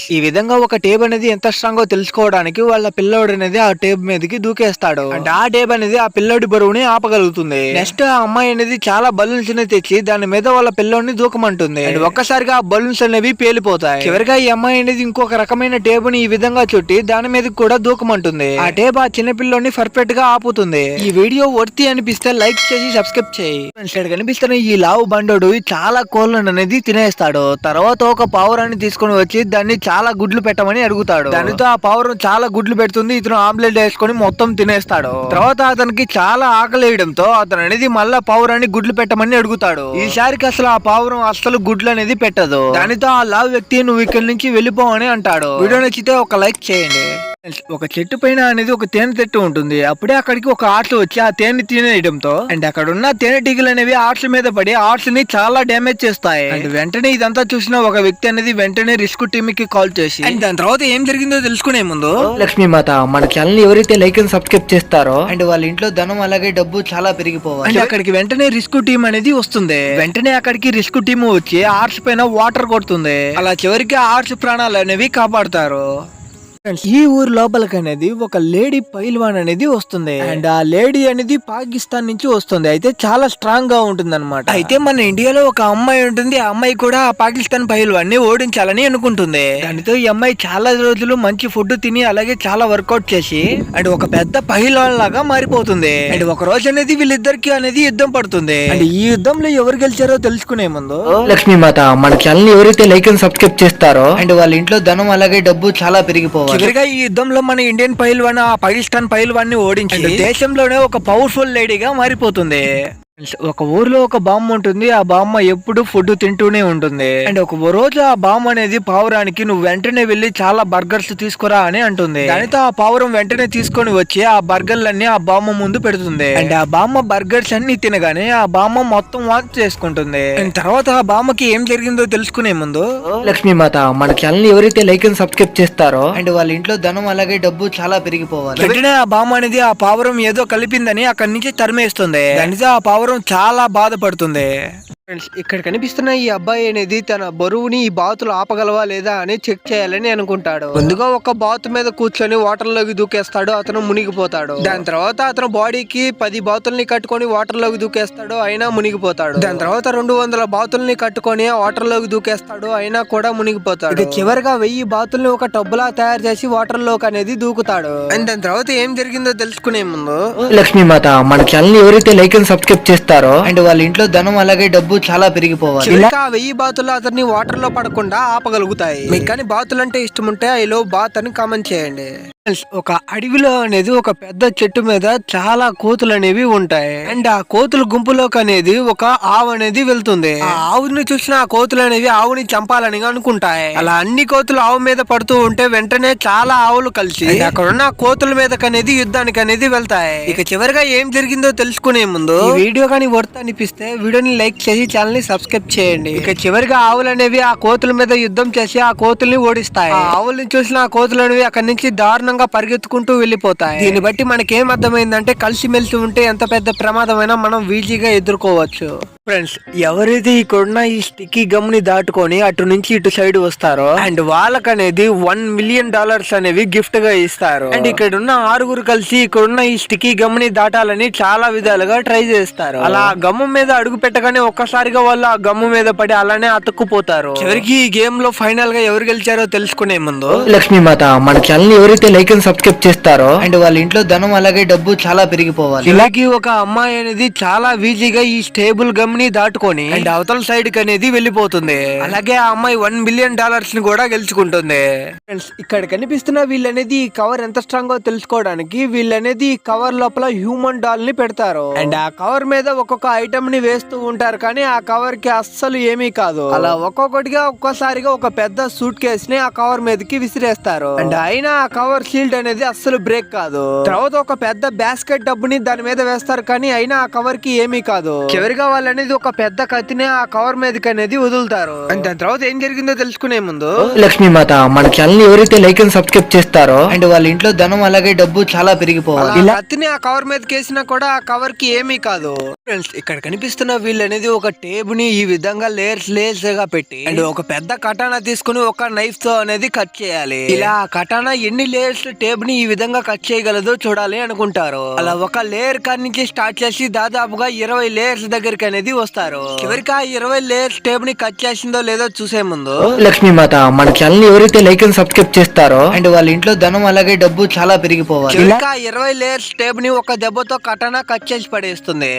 ఈ విధంగా ఒక టేబ్ అనేది ఎంత స్ట్రాంగ్ తెలుసుకోవడానికి వాళ్ళ పిల్లోడు అనేది ఆ టేబ్ మీదకి దూకేస్తాడు. అంటే ఆ టేబ్ అనేది ఆ పిల్లోడి బరువుని ఆపగలుగుతుంది. నెక్స్ట్ ఆ అమ్మాయి అనేది చాలా బలూన్స్ని తెచ్చి దాని మీద వాళ్ళ పిల్లోడిని దూకమంటుంది. అండ్ ఒక్కసారిగా ఆ బలూన్స్ అనేవి పేలిపోతాయి. చివరిగా ఈ అమ్మాయి అనేది ఇంకొక రకమైన టేబుల్ని ఈ విధంగా చుట్టి దాని మీద కూడా దూకమంటుంది. ఆ టేబ్ ఆ చిన్న పిల్లోని పర్ఫెక్ట్గా ఆపుతుంది. ఈ వీడియో వర్తి అనిపిస్తే లైక్ చేసి సబ్స్క్రైబ్ చేయి. కనిపిస్తున్న ఈ లావు బండోడు చాలా కోళ్ళను అనేది తినేస్తాడు. తర్వాత ఒక పావురాన్ని తీసుకొని వచ్చి దాన్ని చాలా గుడ్లు పెట్టమని అడుగుతాడు. దానితో ఆ పావురం చాలా గుడ్లు పెడుతుంది ఇతను ఆమ్లెట్ వేసుకొని మొత్తం తినేస్తాడు. తర్వాత అతనికి చాలా ఆకలి వేయడంతో అతను అనేది మళ్ళా పావురాన్ని గుడ్లు పెట్టమని అడుగుతాడు. ఈసారికి అసలు ఆ పావురం అసలు గుడ్లు అనేది పెట్టదు. దానితో ఆ లావు వ్యక్తి నువ్వు ఇక్కడి నుంచి వెళ్ళిపో అని అంటాడు. వీడియో నచ్చితే ఒక లైక్ చేయండి. ఒక చెట్టు పైన అనేది ఒక తేనె చెట్టు ఉంటుంది. అప్పుడే అక్కడికి ఒక ఆటలు వచ్చి ఆ తేనె తినేయడంతో అండ్ అక్కడ ఉన్న తేనెటీగలు అనేవి ఆర్ట్స్ మీద పడి ఆర్ట్స్ని చాలా డ్యామేజ్ చేస్తాయి. అండ్ వెంటనే ఇదంతా చూసిన ఒక వ్యక్తి అనేది వెంటనే రిస్క్ టీమ్కి కాల్ చేసి అండ్ దాని తర్వాత ఏం జరిగిందో తెలుసుకునే ముందు లక్ష్మీమాత మన ఛానల్ ఎవరైతే లైక్ అండ్ సబ్స్క్రైబ్ చేస్తారో అండ్ వాళ్ళ ఇంట్లో ధనం అలాగే డబ్బు చాలా పెరిగిపోవాలి. అండ్ అక్కడికి వెంటనే రిస్క్ టీమ్ అనేది వస్తుంది. వెంటనే అక్కడికి రిస్క్ టీమ్ వచ్చి ఆర్ట్స్ పైన వాటర్ కొడుతుంది. అలా చివరికి ఆర్ట్స్ ప్రాణాలు అనేవి కాపాడుతారు. ఫ్రెండ్స్, ఈ ఊరు లోపలికి అనేది ఒక లేడీ పైల్వాన్ అనేది వస్తుంది. అండ్ ఆ లేడీ అనేది పాకిస్తాన్ నుంచి వస్తుంది. అయితే చాలా స్ట్రాంగ్గా ఉంటుంది అనమాట అయితే మన ఇండియాలో ఒక అమ్మాయి ఉంటుంది. ఆ అమ్మాయి కూడా ఆ పాకిస్తాన్ పైల్వాన్ని ఓడించాలని అనుకుంటుంది. దానితో ఈ అమ్మాయి చాలా రోజులు మంచి ఫుడ్ తిని అలాగే చాలా వర్కౌట్ చేసి అండ్ ఒక పెద్ద పైల్వాన్ లాగా మారిపోతుంది. అండ్ ఒక రోజు అనేది వీళ్ళిద్దరికి అనేది యుద్ధం పడుతుంది. అండ్ ఈ యుద్ధంలో ఎవరు గెలిచారో తెలుసుకునే ముందు లక్ష్మీమాత మన ఛానల్ ఎవరైతే లైక్ అండ్ సబ్స్క్రైబ్ చేస్తారో అండ్ వాళ్ళ ఇంట్లో ధనం అలాగే డబ్బు చాలా పెరిగిపోవాలి. చివరిగా ఈ యుద్ధంలో మన ఇండియన్ పైల్వాన్ ఆ పాకిస్తాన్ పైల్వాన్ని ఓడించి దేశంలోనే ఒక పవర్ఫుల్ లేడీగా మారిపోతుంది. ఒక ఊర్లో ఒక బామ్మ ఉంటుంది. ఆ బామ్మ ఎప్పుడు ఫుడ్ తింటూనే ఉంటుంది. అండ్ ఒక రోజు ఆ బామ్మ అనేది పావురానికి నువ్వు వెంటనే వెళ్ళి చాలా బర్గర్స్ తీసుకురా అని అంటుంది. దానితో ఆ పావురం వెంటనే తీసుకొని వచ్చి ఆ బర్గర్లన్నీ ఆ బామ్మ ముందు పెడుతుంది. అండ్ ఆ బామ్మ బర్గర్స్ అన్ని తినగానే ఆ బామ్మ మొత్తం వాచ్ చేసుకుంటుంది. అండ్ తర్వాత ఆ బామ్మకి ఏం జరిగిందో తెలుసుకునే ముందు లక్ష్మీమాత మన ఛానల్ ఎవరైతే లైక్ అండ్ సబ్స్క్రైబ్ చేస్తారో అండ్ వాళ్ళ ఇంట్లో ధనం అలాగే డబ్బు చాలా పెరిగిపోవాలి. వెంటనే ఆ బామ్మ అనేది ఆ పావురం ఏదో కలిపిందని అక్కడి నుంచి తరిమేస్తుంది. దానితో ఆ పావురం చాలా బాధపడుతుంది. ఫ్రెండ్స్ ఇక్కడ కనిపిస్తున్న ఈ అబ్బాయి అనేది తన బరువుని ఈ బాతులు ఆపగలవా లేదా అని చెక్ చేయాలని అనుకుంటాడు. ముందుగా ఒక బాతు మీద కూర్చొని వాటర్లోకి దూకేస్తాడు అతను మునిగిపోతాడు. దాని తర్వాత అతను బాడీకి పది బాతుల్ని కట్టుకొని వాటర్లోకి దూకేస్తాడు అయినా మునిగిపోతాడు. దాని తర్వాత రెండు వందల బాతుల్ని కట్టుకొని వాటర్లోకి దూకేస్తాడు అయినా కూడా మునిగిపోతాడు. ఇక చివరిగా వెయ్యి బాతుల్ని ఒక టబ్బులా తయారు చేసి వాటర్లోకి అనేది దూకుతాడు. అండ్ దాని తర్వాత ఏం జరిగిందో తెలుసుకునే ముందు లక్ష్మీమాత మన ఛానల్ ఎవరైతే లైక్ అండ్ సబ్స్క్రైబ్ చేస్తారో అండ్ వాళ్ళ ఇంట్లో ధనం అలాగే డబ్బు చాలా పెరిగిపోవాలి. ఇంకా వెయ్యి బాతులు అతన్ని వాటర్లో పడకుండా ఆపగలుగుతాయి. మీకు కానీ బాతులు అంటే ఇష్టం ఉంటే ఐ లవ్ బాత్ అని కామెంట్ చేయండి. ఒక అడవిలో అనేది ఒక పెద్ద చెట్టు మీద చాలా కోతులు అనేవి ఉంటాయి. అండ్ ఆ కోతుల గుంపులోకి అనేది ఒక ఆవు అనేది వెళ్తుంది. ఆ ఆవుని చూసిన ఆ కోతులు అనేవి ఆవుని చంపాలని అనుకుంటాయి. అలా అన్ని కోతులు ఆవు మీద పడుతూ ఉంటే వెంటనే చాలా ఆవులు కలిసి అక్కడ ఉన్న కోతుల మీదకి అనేది యుద్ధానికి అనేది వెళ్తాయి. ఇక చివరిగా ఏం జరిగిందో తెలుసుకునే ముందు వీడియో కానీ వర్త్ అనిపిస్తే వీడియోని లైక్ చేసి ఛానల్ని సబ్స్క్రైబ్ చేయండి. ఇక చివరిగా ఆవులు అనేవి ఆ కోతుల మీద యుద్ధం చేసి ఆ కోతుల్ని ఓడిస్తాయి. ఆవుల్ని చూసిన ఆ కోతులు అనేవి అక్కడి నుంచి దారుణంగా పరిగెత్తుకుంటూ వెళ్ళిపోతాయి. దీన్ని బట్టి మనకేం అర్థమైందంటే కలిసిమెలిసి ఉంటే ఎంత పెద్ద ప్రమాదమైనా మనం వీజీగా ఎదుర్కోవచ్చు. ఫ్రెండ్స్ ఎవరైతే ఇక్కడున్న ఈ స్టిక్కీ గమ్ని దాటుకొని అటు నుంచి ఇటు సైడ్ వస్తారో అండ్ వాళ్ళకనేది వన్ మిలియన్ డాలర్స్ అనేవి గిఫ్ట్గా ఇస్తారు. అండ్ ఇక్కడ ఉన్న ఆరుగురు కలిసి ఇక్కడున్న ఈ స్టిక్కీ గమ్ని దాటాలని చాలా విధాలుగా ట్రై చేస్తారు. అలా గమ్ము మీద అడుగు పెట్టగానే ఒక్కసారిగా వాళ్ళు ఆ గమ్ము మీద పడి అలానే అతుక్కుపోతారు. చివరికి ఈ గేమ్లో ఫైనల్గా ఎవరు గెలిచారో తెలుసుకునే ముందు లక్ష్మీమాత మన ఛానల్ ఎవరైతే లైక్ అండ్ సబ్స్క్రైబ్ చేస్తారో అండ్ వాళ్ళ ఇంట్లో ధనం అలాగే డబ్బు చాలా పెరిగిపోవాలి. ఇలాగే ఒక అమ్మాయి అనేది చాలా ఈజీగా ఈ స్టేబుల్ గమ్ ని దాటుకొని అండ్ అవతల సైడ్కి అనేది వెళ్ళిపోతుంది. అలాగే ఆ అమ్మాయి వన్ బిలియన్ డాలర్స్ని కూడా గెలుచుకుంటుంది. ఇక్కడ కనిపిస్తున్న వీళ్ళనేది కవర్ ఎంత స్ట్రాంగ్ తెలుసుకోవడానికి వీళ్ళనేది కవర్ లోపల హ్యూమన్ డాల్ని పెడతారు. అండ్ ఆ కవర్ మీద ఒక్కొక్క ఐటమ్ని వేస్తూ ఉంటారు కానీ ఆ కవర్కి అస్సలు ఏమీ కాదు. అలా ఒక్కొక్కటిగా ఒక్కసారిగా ఒక పెద్ద సూట్ కేస్ని ఆ కవర్ మీదకి విసిరేస్తారు. అండ్ అయినా ఆ కవర్ షీల్డ్ అనేది అస్సలు బ్రేక్ కాదు. తర్వాత ఒక పెద్ద బాస్కెట్ డబ్బుని దాని మీద వేస్తారు కానీ అయినా ఆ కవర్కి ఏమీ కాదు. చివరిగా వాళ్ళని అనేది ఒక పెద్ద కత్తిని ఆ కవర్ మీదకి అనేది వదులుతారు. అండ్ దాని తర్వాత ఏం జరిగిందో తెలుసుకునే ముందు లక్ష్మీ మాత మన ఛానల్ ఎవరైతే లైక్ అండ్ సబ్స్క్రైబ్ చేస్తారో అండ్ వాళ్ళ ఇంట్లో ధనం అలాగే డబ్బు చాలా పెరిగిపోవాలి. అలా కత్తిని ఆ కవర్ మీద కేసినా కూడా ఆ కవర్కి ఏమీ కాదు. ఫ్రెండ్స్ ఇక్కడ కనిపిస్తున్న వీళ్ళు అనేది ఒక టేబుల్ని ఈ విధంగా లేయర్స్ లేయర్స్గా పెట్టి అండ్ ఒక పెద్ద కటానా తీసుకుని ఒక నైఫ్తో అనేది కట్ చేయాలి. ఇలా ఆ కటానా ఎన్ని లేయర్స్ టేబుల్ని ఈ విధంగా కట్ చేయగలదో చూడాలి అనుకుంటారు. అలా ఒక లేయర్ కాడి నుంచి స్టార్ట్ చేసి దాదాపుగా ఇరవై లేయర్స్ దగ్గరికి అనేది వస్తారు? చివరికి ఆ ఇరవై లేయర్స్ టేబుల్ని కట్ చేసిందో లేదో చూసే ముందు. లక్ష్మీ మాత మన ఛానల్ ఎవరైతే లైక్ అండ్ సబ్స్క్రైబ్ చేస్తారో అండ్ వాళ్ళ ఇంట్లో ధనం అలాగే డబ్బు చాలా పెరిగిపోవాలి. చివరికి ఆ ఇరవై లేయర్స్ టేబుల్ని ఒక దెబ్బతో కటానా కట్ చేసి పడేస్తుంది?